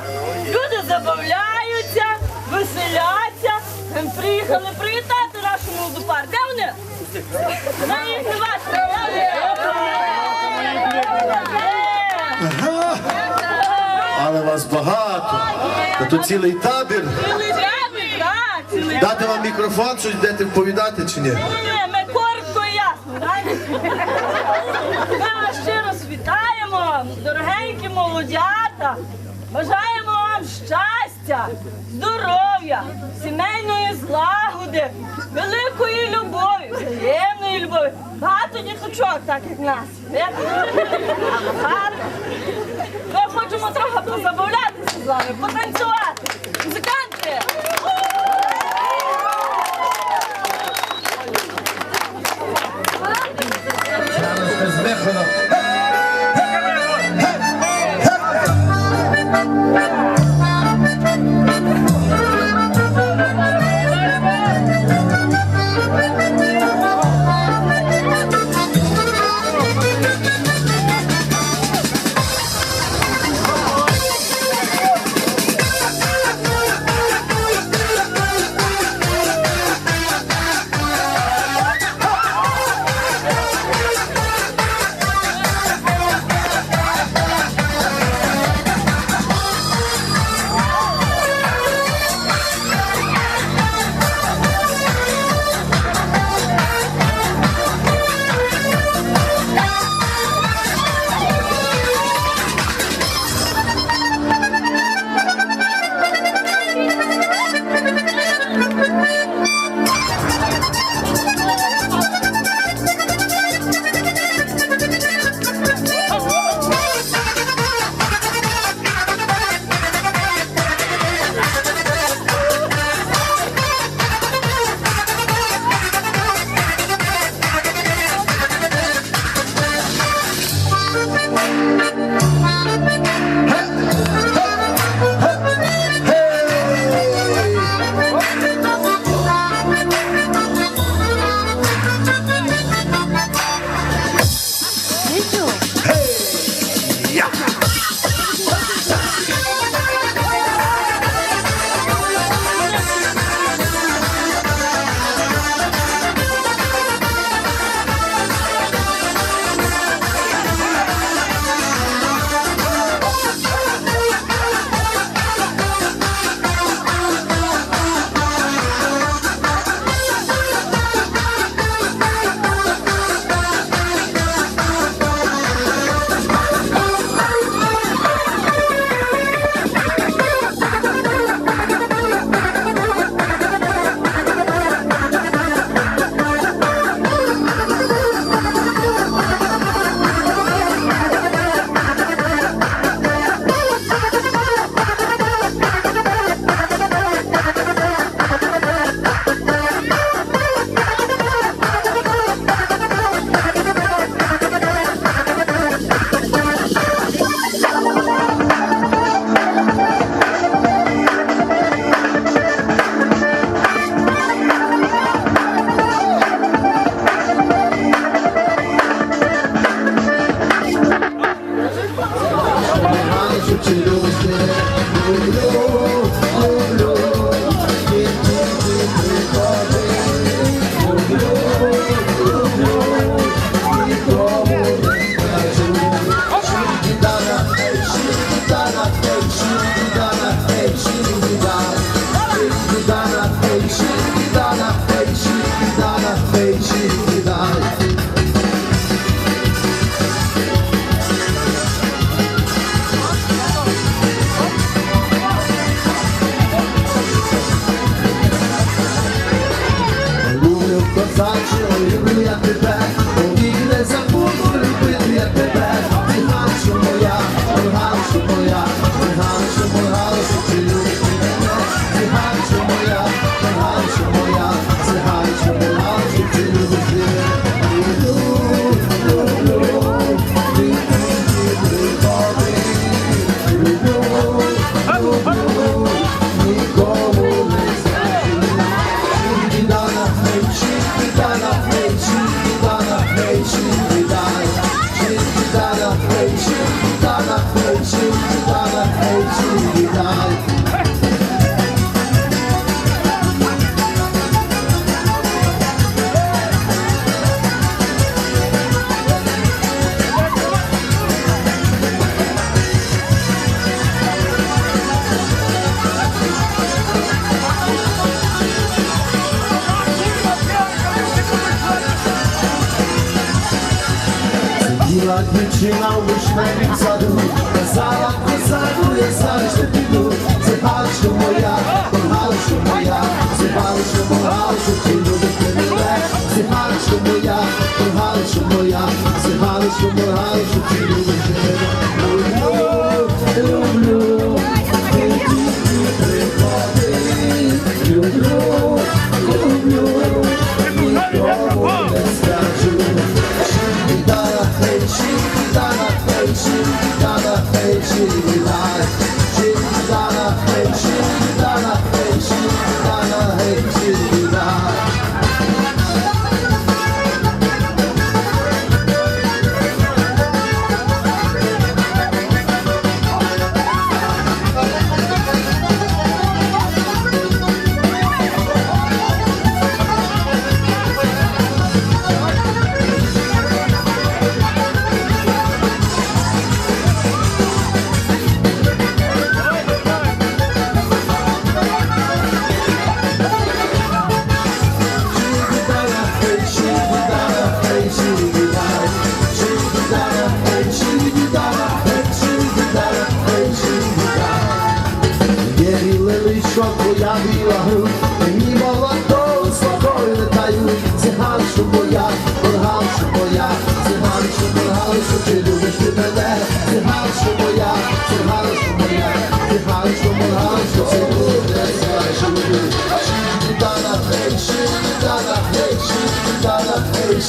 весілля. Люди забавляються, веселяться. Приїхали привітати нашу молоду пар. Де вони? На їх не. Але вас багато. Та тут цілий табір. Цілий день, так, цілий Дати вам мікрофон, щось йдете повідати чи ні? Ні, ми коротко і ясно, так? Ми вас щиро вітаємо, дорогенькі молодята. Бажаємо вам щастя, здоров'я, сімейної злагоди, великої любові, взаємної любові. Багато діточок, так як нас. Ми хочемо трохи позабавлятися з вами, потанцювати. Музиканти! House, house, house, казала козаку, я завжди піду, це галочка моя, то галочка моя, це галочка моя, галочка, ти любиш мене, це галочка моя, то галочка моя, це галочка моя, галочка, ти любиш мене. Люблю, люблю, see life.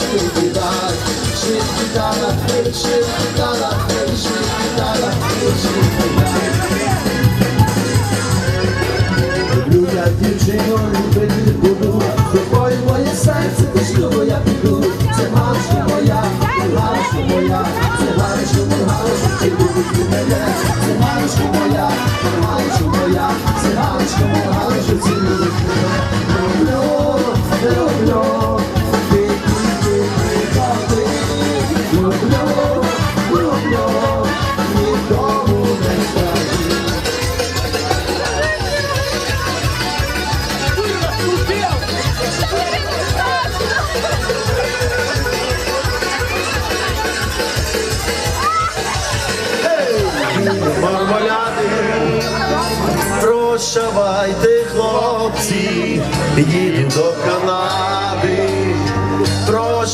Hey, shigidana, hey, shigidana. Люблю я дівчину, любити буду, тобою моє серце, ти шлюбу піду. Це галочка моя, ти галочка моя, це галочка моя, ти любиш мене. Це галочка моя, ти галочка моя, це галочка моя,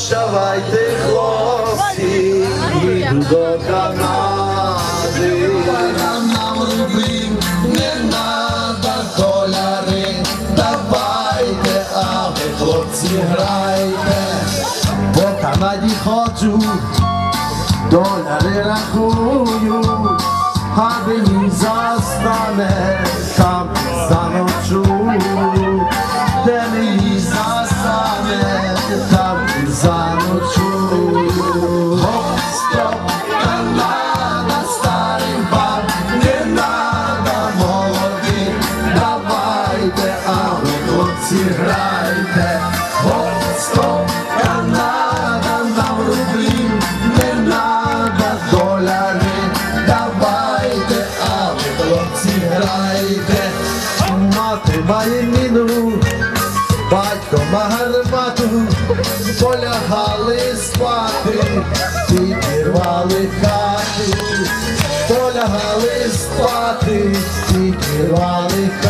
прощавайте, хлопці, їду до Канади. Нам рублів не надо доляри, давайте, а ви, хлопці, грайте, по Канаді ходжу доляри рахую, аби їм застане, там підірвали хати, полягали спати, підірвали хату.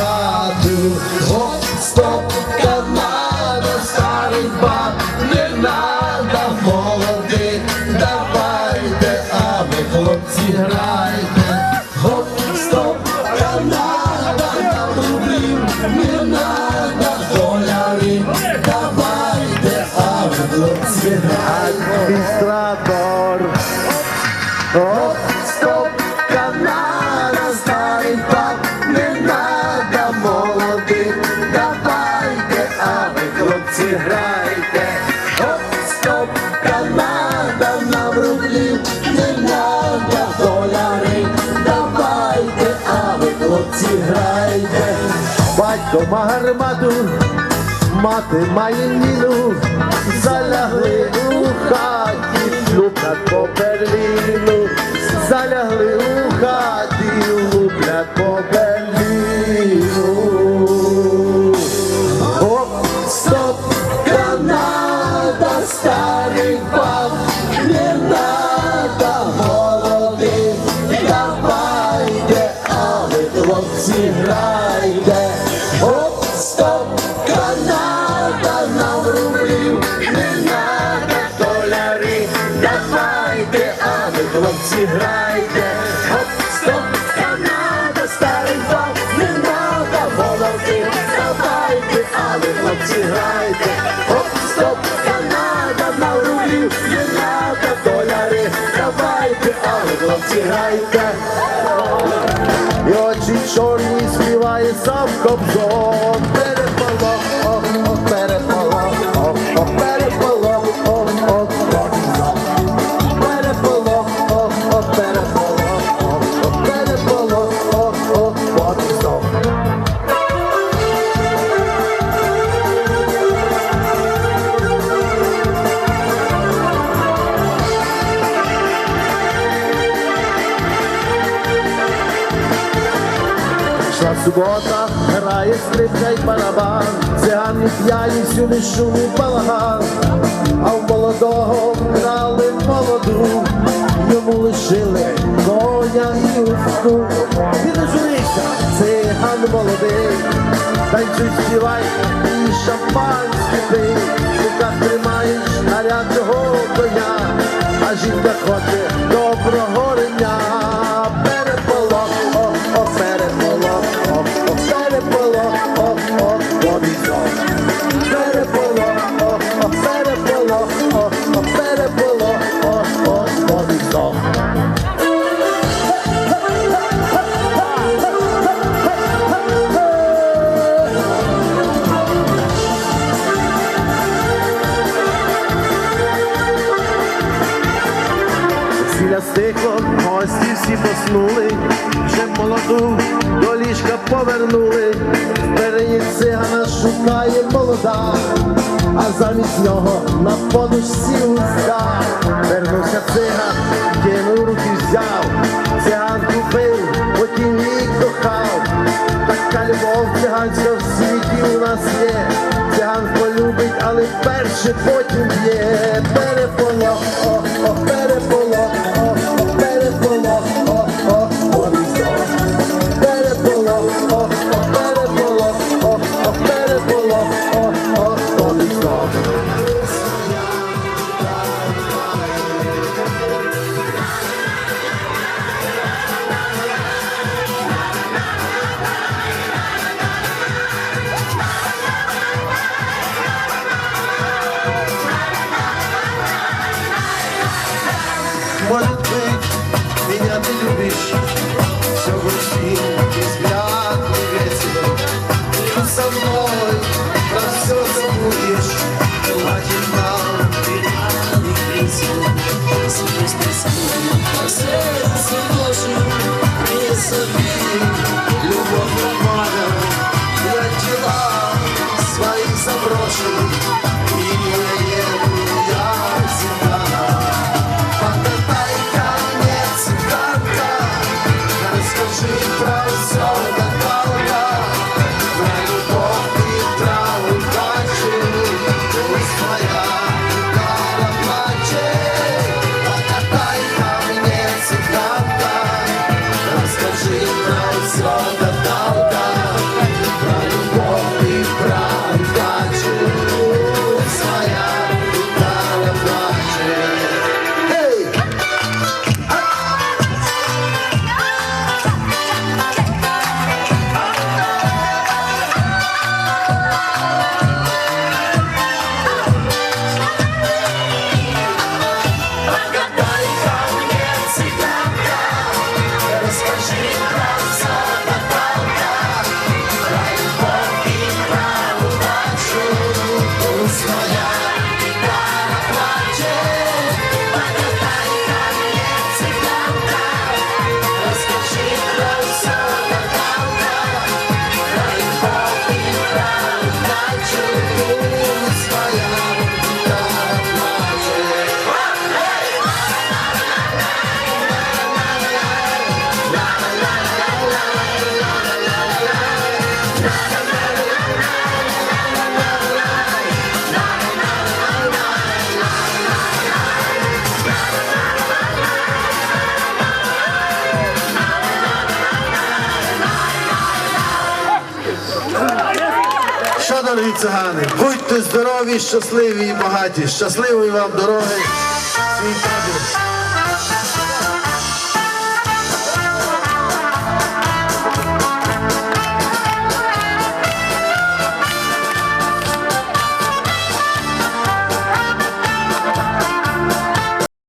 Оп, стоп, Канада, старий не надо молодих, давайте, а ви хлопці грайте. Оп, стоп, Канада, нам рублів, не надо доляри, давайте, а ви хлопці грайте. Батько має гармату, мати має міну, залягли у хаті, люблять по Берліну, залягли у хаті, луплять по. грайте, Хоп, стоп, Канада, старий бал, не надо волоки, давайте, але хлопці грайте, Хоп, стоп, Канада, на рулі, не надо доляри, давайте, але хлопці грайте. субота грає скрипка й барабан, цигани п'яні всюди шум і балаган, а в молодого грали молоду, йому лишили коня і усту. Він оженився, циган молодий, танцюй співай і шампанський ти, в руках тримаєш гарячого коня, а жінка хоче доброго рення. лускає молода, а замість нього на подушці луска вернувся циган, кинув руки взяв, циган купив, потім її кохав, така любов циганська в світі у нас є, циган полюбить, але перше потім є перепонок. Thank you. Ангели і цигани, будьте здорові, щасливі і багаті. Щасливої вам дороги, свій.